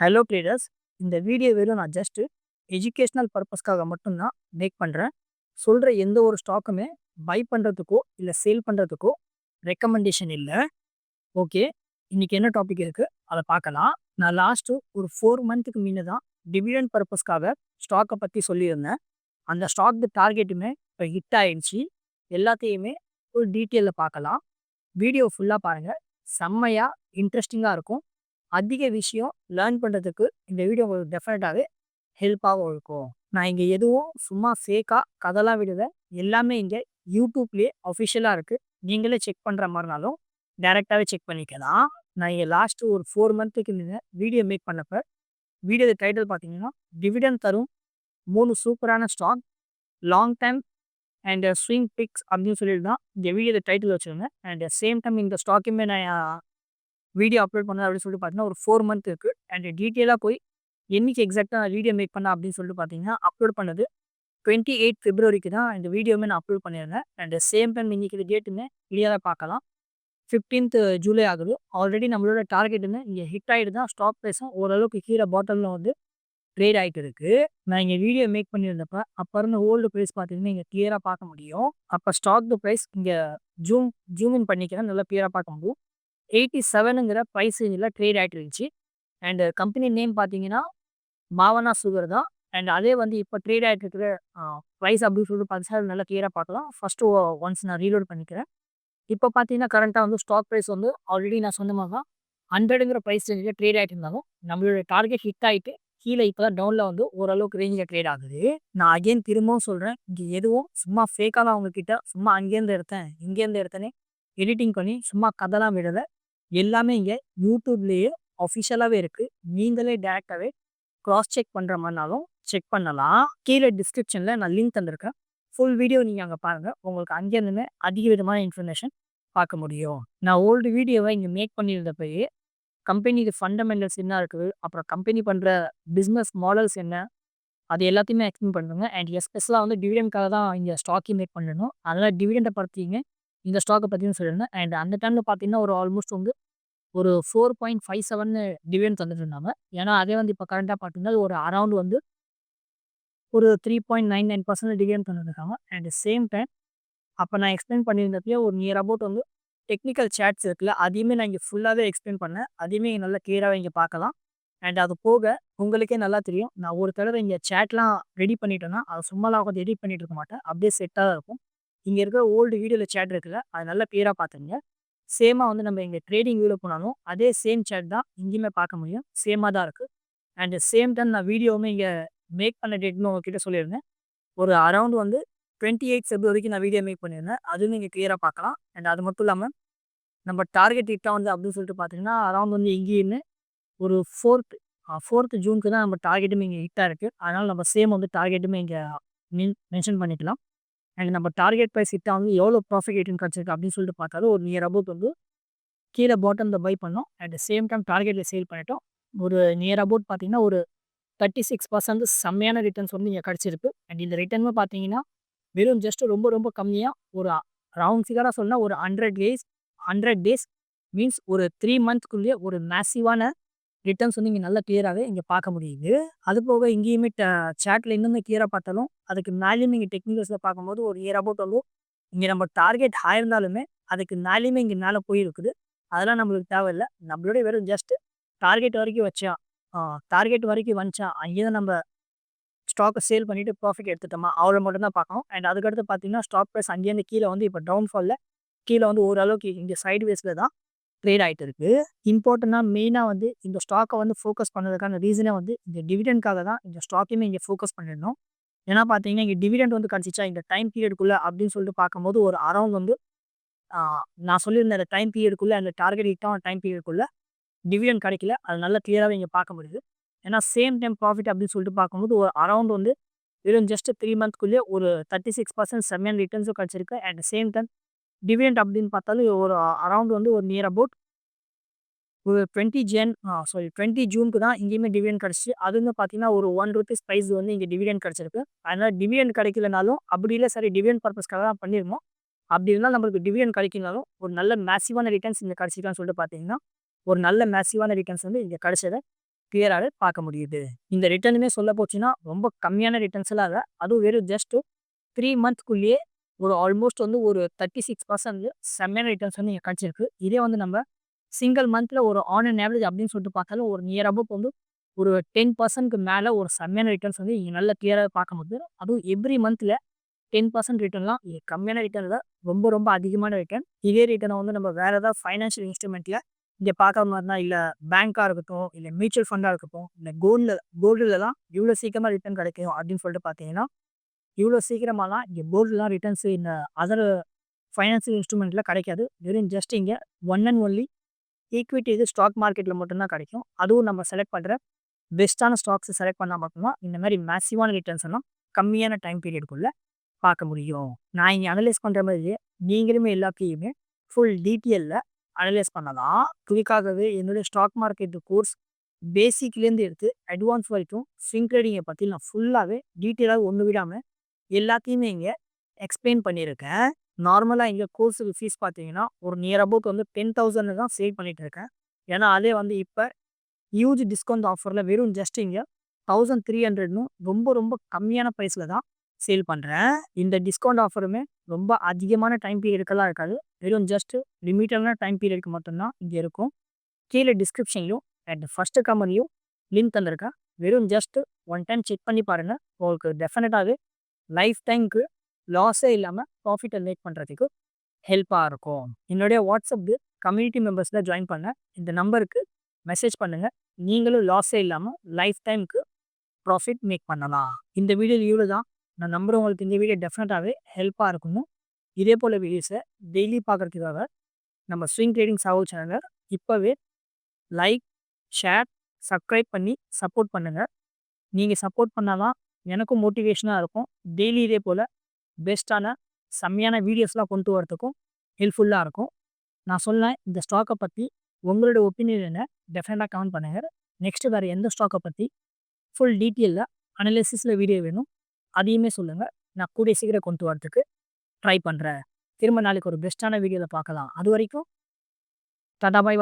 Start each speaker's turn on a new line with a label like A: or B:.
A: Hello traders இந்த video வெறும் நான் ஜஸ்ட்டு எஜுகேஷ்னல் பர்பஸ்க்காக மட்டும்தான் மேக் பண்ணுறேன் சொல்கிற எந்த ஒரு ஸ்டாக்குமே பை பண்ணுறதுக்கோ இல்லை சேல் பண்ணுறதுக்கோ ரெக்கமெண்டேஷன் இல்லை. ஓகே இன்றைக்கி என்ன டாபிக் இருக்குது அதை பார்க்கலாம். நான் லாஸ்ட்டு ஒரு ஃபோர் மந்த்துக்கு முன்னே தான் டிவிடெண்ட் பர்பஸ்க்காக ஸ்டாக்கை பற்றி சொல்லியிருந்தேன். அந்த ஸ்டாக் டார்கெட்டுமே இப்போ ஹிட் ஆயிடுச்சு. எல்லாத்தையுமே ஒரு டீட்டெயிலில் பார்க்கலாம். வீடியோ ஃபுல்லாக பாருங்கள் செம்மையாக இன்ட்ரெஸ்டிங்காக இருக்கும். அதிக விஷயம் லேர்ன் பண்ணுறதுக்கு இந்த வீடியோ உங்களுக்கு டெஃபினட்டாகவே ஹெல்ப்பாகவும் இருக்கும். நான் இங்கே எதுவும் சும்மா ஃபேக்காக கதெல்லாம் விடுத எல்லாமே இங்கே யூடியூப்லேயே அஃபிஷியலாக இருக்குது நீங்களே செக் பண்ணுற மாதிரினாலும் டேரெக்டாகவே செக் பண்ணிக்கலாம். நான் இங்கே லாஸ்ட்டு ஒரு ஃபோர் மந்த்துக்கு நீங்கள் வீடியோ மேக் பண்ணப்போ வீடியோ டைட்டில் பார்த்தீங்கன்னா டிவிடன் தரும். மூணு சூப்பரான stock long time and swing picks அப்படின்னு சொல்லிட்டு தான் இந்த வீடியோ டைட்டில் வச்சுருந்தேன். அண்ட் சேம் டைம் இந்த ஸ்டாக்குமே நான் வீடியோ அப்லோட் பண்ணது அப்படின்னு சொல்லிட்டு பார்த்தீங்கன்னா ஒரு ஃபோர் மந்த் இருக்குது அண்ட் டீட்டெயிலாக போய் என்றைக்கு எக்ஸாக்டாக நான் வீடியோ மேக் பண்ணேன் அப்படின்னு சொல்லிட்டு பார்த்தீங்கன்னா அப்லோட் பண்ணது டுவெண்ட்டி எயிட் பிப்ரவரிக்கு தான் இந்த வீடியோமே நான் அப்லோட் பண்ணியிருந்தேன். அண்ட் சேம் டைம் இன்றைக்கி டேட்டுமே கிளியராக பார்க்கலாம் ஃபிஃப்டீன்த் ஜூலை ஆகுது. ஆல்ரெடி நம்மளோட டார்கெட்டுன்னு இங்கே ஹிட் ஆகிட்டு தான் ஸ்டாக் ப்ரைஸும் ஓரளவுக்கு கீழே பாட்டலில் வந்து ட்ரேட் ஆகிட்டு இருக்குது நான் இங்கே வீடியோ மேக் பண்ணியிருந்தப்ப அப்போ இருந்த ஓல்டு ப்ரைஸ் பார்த்தீங்கன்னா இங்கே கிளியராக பார்க்க முடியும். அப்போ ஸ்டாக் ப்ரைஸ் இங்கே ஜூம் ஜூம் இன் பண்ணிக்கிறேன் நல்லா கிளியராக பார்க்க முடியும். எயிட்டி செவனுங்கிற ப்ரைஸ் ரேஞ்சில் ட்ரேட் ஆகிட்டு இருந்துச்சு. அண்டு கம்பெனி நேம் பார்த்தீங்கன்னா மாவனா சுகர் தான். அண்ட் அதே வந்து இப்போ ட்ரேட் ஆகிட்டு இருக்கிற ப்ரைஸ் அப்படின்னு சொல்லிட்டு பார்த்து நல்லா கிளியராக பார்க்கலாம். ஃபஸ்ட்டு ஒன்ஸ் நான் ரீலோட் பண்ணிக்கிறேன். இப்போ பார்த்தீங்கன்னா கரண்ட்டாக வந்து ஸ்டாக் ப்ரைஸ் வந்து ஆல்ரெடி நான் சொன்ன மாதிரி தான் ஹண்ட்ரடுங்கிற ப்ரைஸ் ரேஞ்சில் ட்ரேட் ஆகிட்டு இருந்தாலும் நம்மளோட டார்கெட் ஹிட் ஆகிட்டு கீழே இப்போ தான் டவுனில் வந்து ஓரளவுக்கு ரேஞ்சில் ட்ரேட் ஆகுது. நான் அகெயின் திரும்பவும் சொல்கிறேன் இங்கே எதுவும் சும்மா ஃபேக்காக தான் அவங்கக்கிட்ட சும்மா அங்கேருந்து எடுத்தேன் இங்கேருந்து எடுத்தேனே எடிட்டிங் பண்ணி சும்மா கதைலாம் விடலை. எல்லாமே இங்கே யூடியூப்லேயே அஃபிஷியலாகவே இருக்குது நீங்களே டேரெக்டாகவே க்ராஸ் செக் பண்ணுற மாதிரினாலும் செக் பண்ணலாம். கீழே டிஸ்கிரிப்ஷனில் நான் லிங்க் தந்திருக்கேன். ஃபுல் வீடியோ நீங்கள் அங்கே பாருங்கள் உங்களுக்கு அங்கேருந்துமே அதிக விதமான இன்ஃபர்மேஷன் பார்க்க முடியும். நான் ஓல்டு வீடியோவை இங்கே மேக் பண்ணியிருந்தப்பயே கம்பெனிக்கு ஃபண்டமெண்டல்ஸ் என்ன இருக்குது அப்புறம் கம்பெனி பண்ணுற பிஸ்னஸ் மாடல்ஸ் என்ன அது எல்லாத்தையுமே எக்ஸ்பிளைன் பண்ணுங்க. அண்ட் எஸ்பெஷலாக வந்து டிவிடெண்ட்காக தான் இங்கே ஸ்டாக்கே மேக் பண்ணணும். அதனால் டிவிடெண்டை பற்றிங்க இந்த ஸ்டாக்கை பற்றியும் சொல்லியிருந்தேன் அண்ட் அந்த டைமில் பார்த்தீங்கன்னா ஒரு ஆல்மோஸ்ட் வந்து ஒரு four point five seven dividend தந்துட்டு இருந்தாங்க ஏன்னா அதே வந்து இப்போ கரண்ட்டாக பார்த்தீங்கன்னா ஒரு அரௌண்ட் வந்து ஒரு three point nine nine percent dividend தந்துருக்காங்க and same time அப்போ நான் எக்ஸ்பிளைன் பண்ணியிருந்தப்பயே ஒரு நியர் அபவுட் வந்து டெக்னிக்கல் சேட்ஸ் இருக்குல்ல அதையுமே நான் இங்கே ஃபுல்லாகவே எக்ஸ்பிளைன் பண்ணேன். அதையுமே நல்லா கிளியராகவே இங்கே பார்க்கலாம். அண்ட் அது போக உங்களுக்கே நல்லா தெரியும். நான் ஒரு தடவை இங்கே சேட்லாம் ரெடி பண்ணிட்டேன்னா அது சும்மாலாம் கொஞ்சம் எடிட் பண்ணிட்டு இருக்க மாட்டேன். அப்படியே செட்டாக இருக்கும். இங்கே இருக்கிற ஓல்டு வீடியோவில் சேட் இருக்குல்ல அது நல்லா கிளியராக பார்த்துங்க சேமாக வந்து நம்ம இங்கே ட்ரேடிங் வியூவில் போனாலும் அதே சேம் சேட் தான் இங்கேயுமே பார்க்க முடியும். சேமாக தான் இருக்குது அண்ட் சேம் டைம் நான் வீடியோவுமே இங்கே மேக் பண்ண டேட்னு உங்ககிட்ட சொல்லியிருந்தேன். ஒரு அரௌண்ட் வந்து டுவெண்ட்டி எயிட் ஃபெப்ரவரிக்கு நான் வீடியோ மேக் பண்ணியிருந்தேன். அதுவும் இங்கே கிளியராக பார்க்கலாம். அண்ட் அது மட்டும் இல்லாமல் நம்ம டார்கெட் ஹிட்டாக வந்து அப்படின்னு சொல்லிட்டு பார்த்தீங்கன்னா அரௌண்ட் வந்து இங்கேயுமே ஒரு ஃபோர்த் ஃபோர்த் ஜூனுக்கு தான் நம்ம டார்கெட்டுமே இங்கே ஹிட்டாக இருக்குது அதனால் நம்ம சேம் வந்து டார்கெட்டுமே இங்கே மென்ஷன் பண்ணிக்கலாம். அண்ட் நம்ம டார்கெட் ப்ரைஸ் ஹிட்டாக வந்து எவ்வளோ ப்ராஃபிட் எயிட்டின் கிடச்சிருக்கு அப்படின்னு சொல்லிட்டு பார்த்தாலும் ஒரு நியர் அபவுட் வந்து கீழே பாட்டமில் பை பண்ணோம். அட் சேம் டைம் டார்கெட்டில் சேல் பண்ணிட்டோம். ஒரு நியர் அபவுட் பார்த்தீங்கன்னா ஒரு தேர்ட்டி சிக்ஸ் பர்சன்ட் செம்மையான ரிட்டர்ன்ஸ் வந்து இங்கே கிடச்சிருக்கு. அண்ட் இந்த ரிட்டர்னுமே பார்த்தீங்கன்னா வெறும் ஜஸ்ட் ரொம்ப ரொம்ப கம்மியாக ஒரு ரவுண்ட் ஃபிகராக சொன்னால் ஒரு hundred days hundred days means ஒரு த்ரீ மந்த்க்குள்ளேயே ஒரு மேசிவான ரிட்டர்ன்ஸ் வந்து இங்கே நல்லா கிளியராகவே இங்கே பார்க்க முடியுது. அது போக இங்கேயுமே சேட்டில் இன்னுமே கிளியராக பார்த்தாலும் அதுக்கு மேலேயுமே இங்கே டெக்னிக்கல்ஸில் பார்க்கும்போது ஒரு இயர் அபவுட் வந்து இங்கே நம்ம டார்கெட் ஆயிருந்தாலுமே அதுக்கு மேலேயுமே இங்கே மேலே போயிருக்குது. அதெல்லாம் நம்மளுக்கு தேவையில்லை. நம்மளுடைய வெறும் ஜஸ்ட் டார்கெட் வரைக்கும் வச்சான் டார்கெட் வரைக்கும் வந்துச்சான் அங்கேயே தான் நம்ம ஸ்டாக்கை சேல் பண்ணிவிட்டு ப்ராஃபிட் எடுத்துட்டோமா அவ்வளோ மட்டும் தான் பார்க்கணும். அண்ட் அதுக்கடுத்து பார்த்தீங்கன்னா ஸ்டாக் ப்ரைஸ் அங்கேருந்து கீழே வந்து இப்போ டவுன்ஃபாலில் கீழே வந்து ஓரளவுக்கு இங்கே சைடு வேஸில் தான். ட்ரேட் ஆகிட்டு இருக்குது இம்பார்ட்டண்ட்டாக மெயினாக வந்து இந்த ஸ்டாக்கை வந்து ஃபோக்கஸ் பண்ணதுக்கான ரீசனே வந்து இந்த டிவிடெண்ட்காக தான் இந்த ஸ்டாக்கையுமே இங்கே ஃபோக்கஸ் பண்ணிடணும் ஏன்னா பார்த்தீங்கன்னா இங்கே டிவிடெண்ட் வந்து கிடச்சிச்சா இந்த டைம் பீரியடுக்குள்ளே அப்படின்னு சொல்லிட்டு பார்க்கும்போது ஒரு அரௌண்ட் வந்து நான் சொல்லியிருந்த அந்த டைம் பீரியடுக்குள்ளே அந்த டார்கெட் ஹிட்டான டைம் பீரியடுக்குள்ளே டிவிடெண்ட் கிடைக்கல. அது நல்லா கிளியராகவே இங்கே பார்க்க முடியுது. ஏன்னா சேம் டைம் ப்ராஃபிட் அப்படின்னு சொல்லிட்டு பார்க்கும்போது ஒரு அரௌண்ட் வந்து வெறும் ஜஸ்ட் த்ரீ மந்த்க்குள்ளேயே ஒரு தேர்ட்டி சிக்ஸ் பர்சன்ட் செம்மையான ரிட்டர்ன்ஸும் கிடச்சிருக்கு. அட் சேம் டைம் டிவிடெண்ட் அப்படின்னு பார்த்தாலும் ஒரு அரவுண்ட் வந்து ஒரு நியர் அபவுட் ஒரு டுவெண்ட்டி ஜென் சாரி டுவெண்ட்டி ஜூனுக்கு தான் இங்கேயுமே டிவிடெண்ட் கிடச்சி அது வந்து பார்த்தீங்கன்னா ஒரு ஒன் ருபீஸ் ப்ரைஸ் வந்து இங்கே டிவிடெண்ட் கிடச்சிருக்கு. அதனால் டிவிடெண்ட் கிடைக்கலனாலும் அப்படி இல்லை சரி டிவிடெண்ட் பர்பஸ்க்காக தான் பண்ணியிருந்தோம் அப்படி இருந்தால் நம்மளுக்கு டிவிடெண்ட் கிடைக்கலனாலும் ஒரு நல்ல மேசிவான ரிட்டர்ன்ஸ் இங்கே கிடச்சிருக்கான்னு சொல்லிட்டு பார்த்தீங்கன்னா ஒரு நல்ல மேசிவான ரிட்டர்ன்ஸ் வந்து இங்கே கிடச்சதை கிளியராகவே பார்க்க முடியுது. இந்த ரிட்டர்னுமே சொல்ல போச்சுன்னா ரொம்ப கம்மியான ரிட்டர்ன்ஸ்லாம் இல்லை. அதுவும் வெறும் ஜஸ்ட் த்ரீ மந்த்க்குள்ளேயே ஒரு ஆல்மோஸ்ட் வந்து ஒரு தேர்ட்டி சிக்ஸ் பர்சன்ட் செம்மையான ரிட்டர்ன்ஸ் வந்து இங்கே கிடச்சிருக்கு. இதே வந்து நம்ம சிங்கிள் மந்த்தில் ஒரு ஆன் அண்ட் ஆவரேஜ் அப்படின்னு சொல்லிட்டு பார்த்தாலும் ஒரு நியர் அபவுட் வந்து ஒரு டென் பர்சன்ட்க்கு மேலே ஒரு செம்மையான ரிட்டர்ன்ஸ் வந்து இங்கே நல்ல கிளியராக பார்க்க முடியுது. அதுவும் எவ்ரி மந்த்தில் டென் பர்சன்ட் ரிட்டர்ன்லாம் இங்கே கம்மியான ரிட்டர்ன் தான் ரொம்ப ரொம்ப அதிகமான ரிட்டர்ன் இதே ரிட்டர்னை வந்து நம்ம வேறு ஏதாவது ஃபைனான்ஷியல் இன்ஸ்ட்ருமெண்ட்டில் இங்கே பார்க்குற மாதிரினா இல்லை பேங்க்காக இருக்கட்டும் இல்லை மியூச்சுவல் ஃபண்டாக இருக்கட்டும் இல்லை கோல்டில் கோல்டுலலாம் இவ்வளோ சீக்கிரமாக ரிட்டர்ன் கிடைக்கும் அப்படின்னு சொல்லிட்டு பார்த்தீங்கன்னா இவ்வளோ சீக்கிரமாலாம் இங்கே கோல்டுலாம் ரிட்டர்ன்ஸ் இந்த அதர் ஃபைனான்சியல் இன்ஸ்ட்ருமெண்ட்டில் கிடைக்காது. வெறும் ஜஸ்ட் இங்கே ஒன் அண்ட் ஒன்லி ஈக்விட்டி இது ஸ்டாக் மார்க்கெட்டில் மட்டும்தான் கிடைக்கும். அதுவும் நம்ம செலக்ட் பண்ணுற பெஸ்ட்டான ஸ்டாக்ஸை செலக்ட் பண்ணால் மட்டும்தான் இந்த மாதிரி மேசிவான ரிட்டர்ன்ஸ் எல்லாம் கம்மியான டைம் பீரியடுக்குள்ளே பார்க்க முடியும். நான் இங்கே அனலைஸ் பண்ணுற மாதிரி நீங்களுமே எல்லாத்தையுமே ஃபுல் டீட்டெயிலில் அனலைஸ் பண்ணலாம். குவிக்காகவே என்னுடைய ஸ்டாக் மார்க்கெட் கோர்ஸ் பேசிக்லேருந்து எடுத்து அட்வான்ஸ் வரைக்கும் ஸ்விங் ட்ரேடிங்கை பற்றி நான் ஃபுல்லாகவே டீட்டெயிலாக ஒன்று விடாமல் எல்லாத்தையுமே இங்கே எக்ஸ்பிளைன் பண்ணியிருக்கேன். நார்மலாக இங்கே கோர்ஸுக்கு ஃபீஸ் பார்த்தீங்கன்னா ஒரு நியர் அபவுட் வந்து டென் தௌசண்ட் தான் சேவ் பண்ணிகிட்டு இருக்கேன். ஏன்னா அதே வந்து இப்போ ஹியூஜ் டிஸ்கவுண்ட் ஆஃபரில் வெறும் ஜஸ்ட் இங்கே தௌசண்ட் த்ரீ ஹண்ட்ரட்னு ரொம்ப ரொம்ப கம்மியான ப்ரைஸில் தான் சேல் பண்ணுறேன் இந்த டிஸ்கவுண்ட் ஆஃபருமே ரொம்ப அதிகமான டைம் பீரியடுக்கெல்லாம் இருக்காது. வெறும் ஜஸ்ட் லிமிட்டடான டைம் பீரியடுக்கு மட்டும்தான் இங்கே இருக்கும். கீழே டிஸ்கிரிப்ஷன்லையும் அண்ட் ஃபஸ்ட்டு கம்பெனியும் லிங்க் தந்திருக்கேன். வெறும் ஜஸ்ட் ஒன் டைம் செக் பண்ணி பாருங்கள் உங்களுக்கு டெஃபினட்டாகவே லைஃப் டைம்க்கு லாஸே இல்லாமல் ப்ராஃபிட்டை மேக் பண்ணுறதுக்கு ஹெல்ப்பாக இருக்கும். என்னுடைய வாட்ஸ்அப் கம்யூனிட்டி மெம்பர்ஸில் ஜாயின் பண்ண இந்த நம்பருக்கு மெசேஜ் பண்ணுங்கள் நீங்களும் லாஸே இல்லாமல் லைஃப் டைமுக்கு ப்ராஃபிட் மேக் பண்ணலாம். இந்த வீடியோ இவ்வளோ தான் நான் நம்புகிறேன் உங்களுக்கு இந்த வீடியோ டெஃபினட்டாகவே ஹெல்ப்பாக இருக்கணும் இதே போல் வீடியோஸை டெய்லி பார்க்குறதுக்காக நம்ம ஸ்விங் ட்ரேடிங் சாவோ சேனலை இப்போவே லைக் ஷேர் சப்ஸ்கிரைப் பண்ணி சப்போர்ட் பண்ணுங்கள் நீங்கள் சப்போர்ட் பண்ணால் தான் எனக்கும் மோட்டிவேஷனாக இருக்கும். டெய்லி இதே போல் பெஸ்ட்டான செம்மையான வீடியோஸ்லாம் கொண்டு வரதுக்கும் ஹெல்ப்ஃபுல்லாக இருக்கும். நான் சொன்னேன் இந்த ஸ்டாக்கை பற்றி உங்களோட ஒப்பீனியன் என்ன? டெஃபினட்டாக கமெண்ட் பண்ணுங்கள் நெக்ஸ்ட்டு வேறு எந்த ஸ்டாக்கை பற்றி ஃபுல் டீட்டெயிலில் அனலிசிஸில் வீடியோ வேணும் அதையுமே சொல்லுங்கள் நான் கூடிய சீக்கிரம் கொண்டு வரதுக்கு ட்ரை பண்ணுறேன் திரும்ப நாளைக்கு ஒரு பெஸ்ட்டான வீடியோவில் பார்க்கலாம். அது வரைக்கும் டாடா பாய்